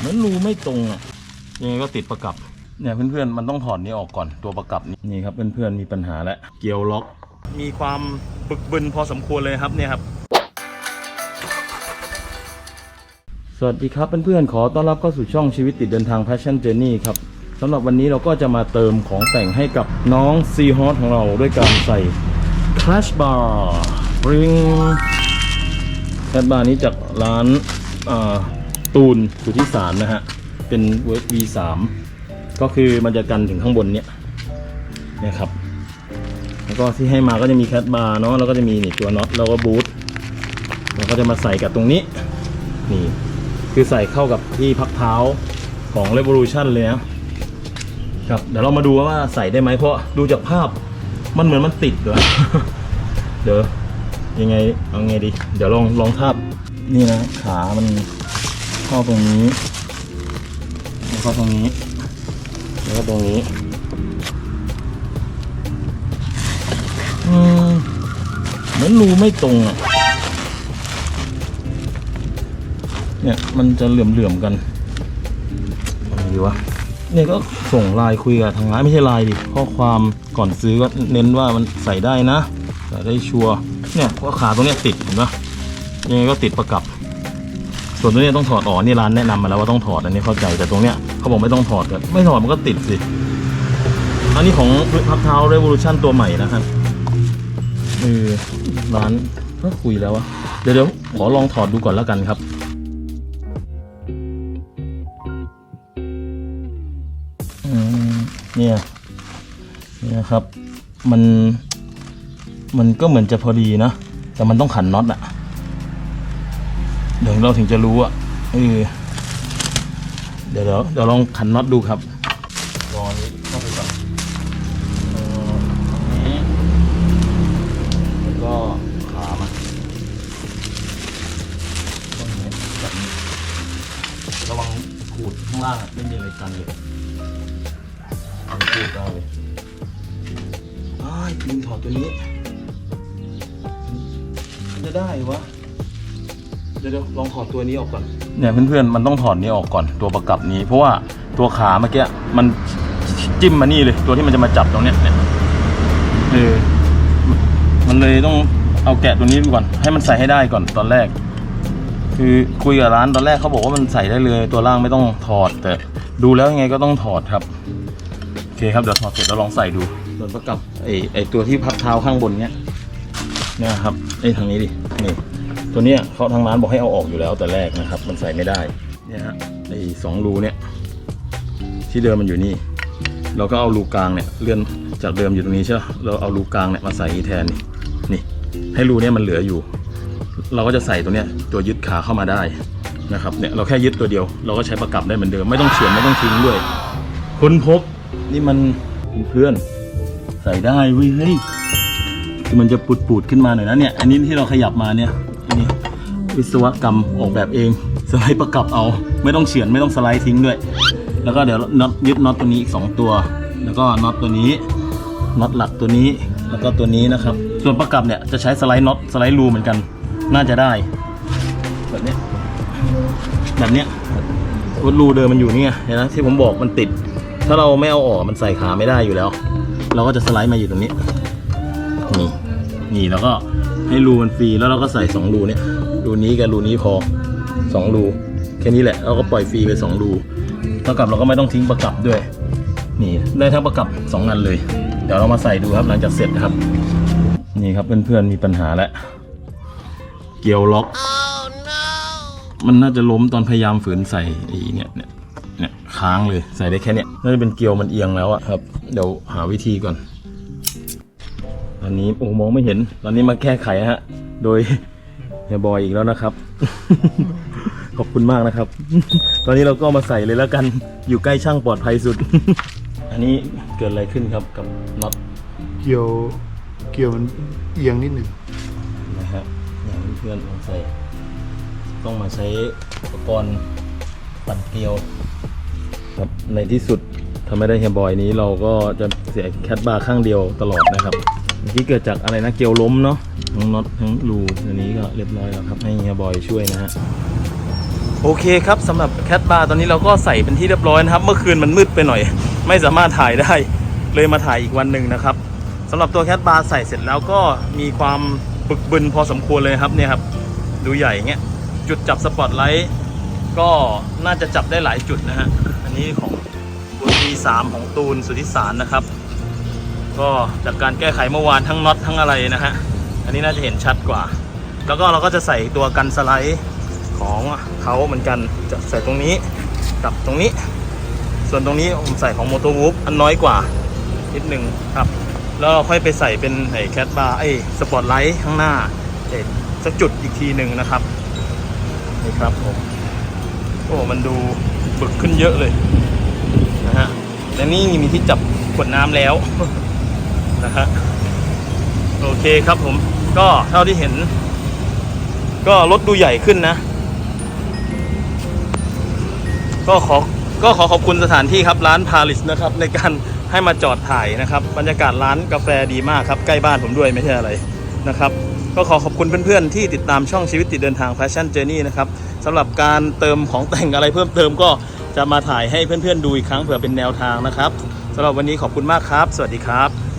เหมือนรูไม่ตรงอะยังไงก็ติดประกับเนี่ยเพื่อนๆมันต้องถอดนี้ออกก่อนตัวประกับนี่นี่ครับเพื่อนๆมีปัญหาแล้วเกียวล็อก มีความบึกบึนพอสมควรเลยครับเนี่ยครับสวัสดีครับเพื่อนๆขอต้อนรับเข้าสู่ช่องชีวิตติดเดินทาง Passion Journey ครับสำหรับวันนี้เราก็จะมาเติมของแต่งให้กับน้อง c h o t ของเราด้วยการใส่ Crash Bar Ring Crash Bar นี้จากร้านอ่า ตูนสุทธิสารนะฮะ เป็นเวิร์ก V3 ก็คือมันจะกันถึงข้างบนเนี้ยนี่ยครับ แล้วก็ที่ให้มาก็จะมีแคทบาร์เนาะแล้วก็จะมีนี่ตัวน็อตแล้วก็บูทแล้วก็จะมาใส่กับตรงนี้ นี่ คือใส่เข้ากับที่พักเท้าของ Revolution เลยนะครับเดี๋ยวเรามาดูว่าใส่ได้ไหมเพราะดูจากภาพมันเหมือนมันติดเลยเดี๋ยวยังไงเอาไงดี เดี๋ยวลองลองทาบนี่นะขามัน ข้าตรงนี้แล้วก็ตรงนี้ แล้วก็ตรงนี้อืมเหมือนรูไม่ตรงอะ เนี่ยมันจะเหลื่อมๆกันอะไรดีวะ เนี่ยก็ส่งไลน์คุยกับทางร้านไม่ใช่ไลน์ดิ ข้อความก่อนซื้อก็เน้นว่ามันใส่ได้นะ ใส่ได้ชัวร์ เนี่ยเพราะขาตรงเนี้ยติดเห็นปะยังไงก็ติดประกับ ส่วนตัวนี้ต้องถอดอ๋อนี่ร้านแนะนำมาแล้วว่าต้องถอดอันนี้เข้าใจแต่ตรงเนี้ยเขาบอกไม่ต้องถอดกันไม่ถอดมันก็ติดสิ อันนี้ของพักเท้า Revolution ตัวใหม่นะครับเออร้านก็คุยแล้ววะเดี๋ยวเดี๋ยวขอลองถอดดูก่อนแล้วกันครับอืมเนี่ยเนี่ยครับ มัน มันก็เหมือนจะพอดีนะ แต่มันต้องขันน็อตอะ เดี๋ยวเราถึงจะรู้อะเออเดี๋ยวเดี๋ยวเดี๋ยวลองขันน็อตดูครับรอนี้เข้าไปก่อนเอออันนี้แล้วก็ขามันต้องอย่างนี้แบบนี้ระวังขูดข้างล่างอะไม่มีอะไรกันเลยเอาพูดได้เลยอ้ายลืมถอดตัวนี้มันจะได้วะ เดี๋ยวๆลองถอดตัวนี้ออกก่อน เนี่ยเพื่อนๆมันต้องถอดนี้ออกก่อนตัวประกับนี้ เพราะว่าตัวขาเมื่อกี้มันจิ้มมานี่เลย ตัวที่มันจะมาจับตรงเนี้ยเนี่ยเออมันเลยต้องเอาแกะตัวนี้ดูก่อน ให้มันใส่ให้ได้ก่อนตอนแรก คือคุยกับร้านตอนแรกเขาบอกว่ามันใส่ได้เลย ตัวล่างไม่ต้องถอด แต่ดูแล้วยังไงก็ต้องถอดครับโอเคครับเดี๋ยวถอดเสร็จแล้วลองใส่ดูส่วนประกับไอไอตัวที่พับเท้าข้างบนเนี้ยเนี่ยครับไอทางนี้ดินี่ ตัวเนี้ยเขาทางร้านบอกให้เอาออกอยู่แล้วแต่แรกนะครับ มันใส่ไม่ได้เนี่ยฮะไอสองรูเนี่ย ที่เดิมมันอยู่นี่ เราก็เอารูกลางเนี่ยเลื่อนจากเดิมอยู่ตรงนี้ใช่ไหมเราเอารูกลางเนี่ยมาใส่แทนนี่นี่ให้รูเนี่ยมันเหลืออยู่ เราก็จะใส่ตัวเนี้ยตัวยึดขาเข้ามาได้นะครับเนี่ยเราแค่ยึดตัวเดียว เราก็ใช้ประกับได้เหมือนเดิมไม่ต้องเฉือนไม่ต้องทิ้งด้วยค้นพบนี่มันเพื่อนใส่ได้เว้ยเฮ้ยมันจะปูดปูดขึ้นมาหน่อยนะเนี่ย อันนี้ที่เราขยับมาเนี่ย วิศวกรรมออกแบบเอง สไลด์ประกับเอา ไม่ต้องเฉือนไม่ต้องสไลด์ทิ้งด้วย แล้วก็เดี๋ยวน็อตยึดน็อตตัวนี้อีกสองตัว แล้วก็น็อตตัวนี้น็อตหลักตัวนี้แล้วก็ตัวนี้นะครับ ส่วนประกับเนี่ยจะใช้สไลด์น็อตสไลด์รูเหมือนกัน น่าจะได้ แบบนี้แบบเนี้ยวัดรูเดิมมันอยู่นี่ไงเห็นไหมที่ผมบอกมันติด ถ้าเราไม่เอาออกมันใส่ขาไม่ได้อยู่แล้ว เราก็จะสไลด์มาอยู่ตรงนี้นี่นี่แล้วก็ ให้รูมันฟรีแล้วเราก็ใส่สองรูเนี่ยรูนี้กับรูนี้พอสองรูแค่นี้แหละเราก็ปล่อยฟรีไปสองรูเท่ากับเราก็ไม่ต้องทิ้งประกับด้วย นี่ได้ทั้งประกับสองอันเลย เดี๋ยวเรามาใส่ดูครับหลังจากเสร็จนะครับ นี่ครับเพื่อนๆมีปัญหาแล้วเกี่ยวล็อกมันน่าจะล้มตอนพยายามฝืนใส่ไอ้เนี่ยเนี่ยเนี่ยค้างเลยใส่ได้แค่เนี้ยน่าจะเป็นเกลียวมันเอียงแล้วอะครับ เดี๋ยวหาวิธีก่อน อนนี้โอ้มองไม่เห็น ตอนนี้มาแก้ไขฮะ โดยเฮียบอยอีกแล้วนะครับ ขอบคุณมากนะครับ ตอนนี้เราก็มาใส่เลยแล้วกัน อยู่ใกล้ช่างปลอดภัยสุด อันนี้เกิดอะไรขึ้นครับกับน็อตเกี่ยวเกี่ยวมันเอียงนิดหนึ่งนะฮะอย่างเพื่อนๆลองใส่ ต้องมาใช้อุปกรณ์ปั่นเกลียวครับในที่สุดทำไม่ได้เฮียบอยนี้เราก็จะเสียแคทบาร์ข้างเดียวตลอดนะครับ เมื่อกี้เกิดจากอะไรนะเกลียวล้มเนาะทั้งน็อตทั้งรูอันนี้ก็เรียบร้อยแล้วครับ ให้เฮียบอยช่วยนะฮะโอเคครับสำหรับแคทบาร์ตอนนี้เราก็ใส่เป็นที่เรียบร้อยนะครับ เมื่อคืนมันมืดไปหน่อย ไม่สามารถถ่ายได้เลยมาถ่ายอีกวันหนึ่งนะครับสำหรับตัวแคทบาร์ใส่เสร็จแล้วก็มีความบึกบึนพอสมควรเลยครับเนี่ยครับดูใหญ่เงี้ยจุดจับสปอตไลท์ก็น่าจะจับได้หลายจุดนะฮะอันนี้ของตัว T3 ของตูนสุทธิสารนะครับ ก็จากการแก้ไขเมื่อวานทั้งน็อตทั้งอะไรนะฮะ อันนี้น่าจะเห็นชัดกว่า แล้วก็เราก็จะใส่ตัวกันสไลด์ของเขาเหมือนกันจะใส่ตรงนี้กับตรงนี้ ส่วนตรงนี้ผมใส่ของ m o t o w o o p อันน้อยกว่านิดหนึ่งครับ แล้วเราค่อยไปใส่เป็นไอ้แคทบาร์ไอ้สปอตไลท์ข้างหน้าเอกสักจุดอีกทีหนึ่งนะครับนี่ครับผมโอ้มันดูบึกขึ้นเยอะเลยนะฮะและนี่มีที่จับขวดน้ำแล้ว นะฮะโอเคครับผมก็เท่าที่เห็น ก็รถดูใหญ่ขึ้นนะ ก็ขอก็ขอขอบคุณสถานที่ครับร้านพาริสนะครับ ในการให้มาจอดถ่ายนะครับบรรยากาศร้านกาแฟดีมากครับใกล้บ้านผมด้วยไม่ใช่อะไรนะครับก็ขอขอบคุณเพื่อนๆที่ติดตามช่องชีวิตติดเดินทางแฟชั่นเจอร์นี่นะครับสำหรับการเติมของแต่งอะไรเพิ่มเติมก็จะมาถ่ายให้เพื่อนๆดูอีกครั้งเผื่อเป็นแนวทางนะครับสำหรับวันนี้ขอบคุณมากครับ สวัสดีครับ